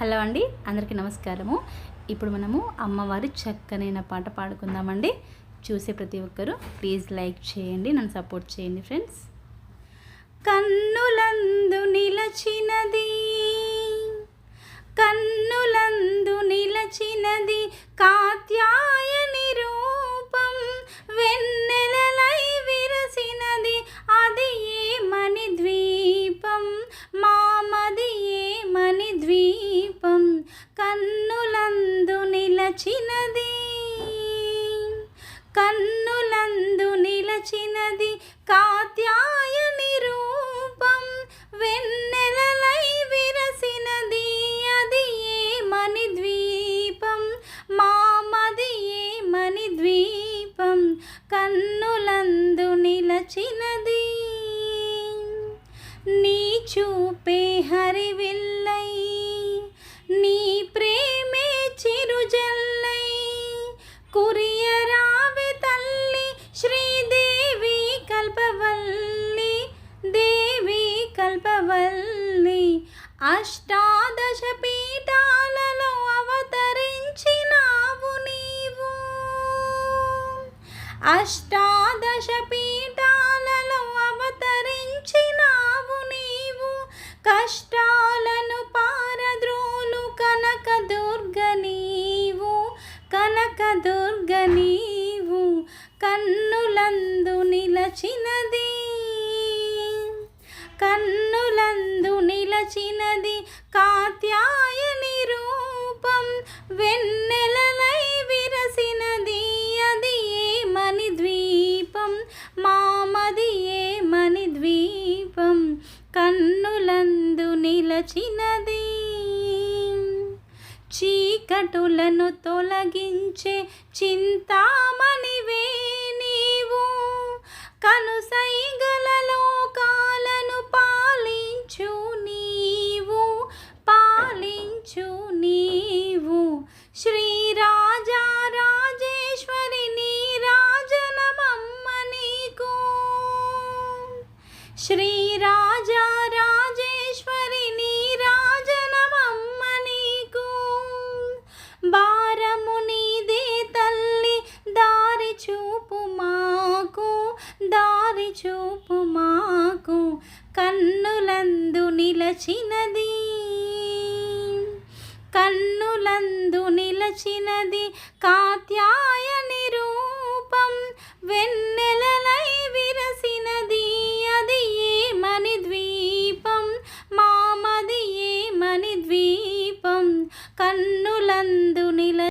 Hello అండి అందరికీ నమస్కారము. ఇప్పుడు మనము అమ్మవారి చక్కనైన పాట పాడుకుందామండి. చూసే ప్రతి ఒక్కరూ ప్లీజ్ లైక్ చేయండి నన్ను సపోర్ట్ చేయండి ఫ్రెండ్స్. కన్నులందు నిలచినది కన్నులందు నిలచినది. కన్నులందు నిలచినది కాత్యాయని రూపం వెన్నెలలై విరసినది అది ఏమని ద్వీపం మామది ఏమని ద్వీపం కన్నులందు నిలచినది. నీ చూపే హరివిల్ కురియరావి తల్లి శ్రీదేవి కల్పవల్లి దేవి కల్పవల్లి. అష్టాదశ పీఠాలలో అవతరించినావు నీవు. అష్టాదశ పీఠాలలో అవతరించినావు నీవు. కష్ట కనక నీవు కన్నులందు నిలచినది. కన్నులందు నిలచినది కాత్యాయని రూపం వెన్నెలలై విరసినది. అది ఏమని ద్వీపం మామది ఏమని ద్వీపం కన్నులందు నిలచినది. వికటులను తొలగించే చింతామణివే నీవు. కనుసైగల లోకాలను పాలించు నీవు పాలించు నీవు. శ్రీరాజా రాజేశ్వరి నీ రాజనమమ్మ నీకు. శ్రీరాజా చూపు మాకు కన్నులందు నిలచినది. కన్నులందు నిలచినది కాత్యాయని రూపం వెన్నెలలై విరసినది. అది ఏమని ద్వీపం మామది ఏమని ద్వీపం కన్ను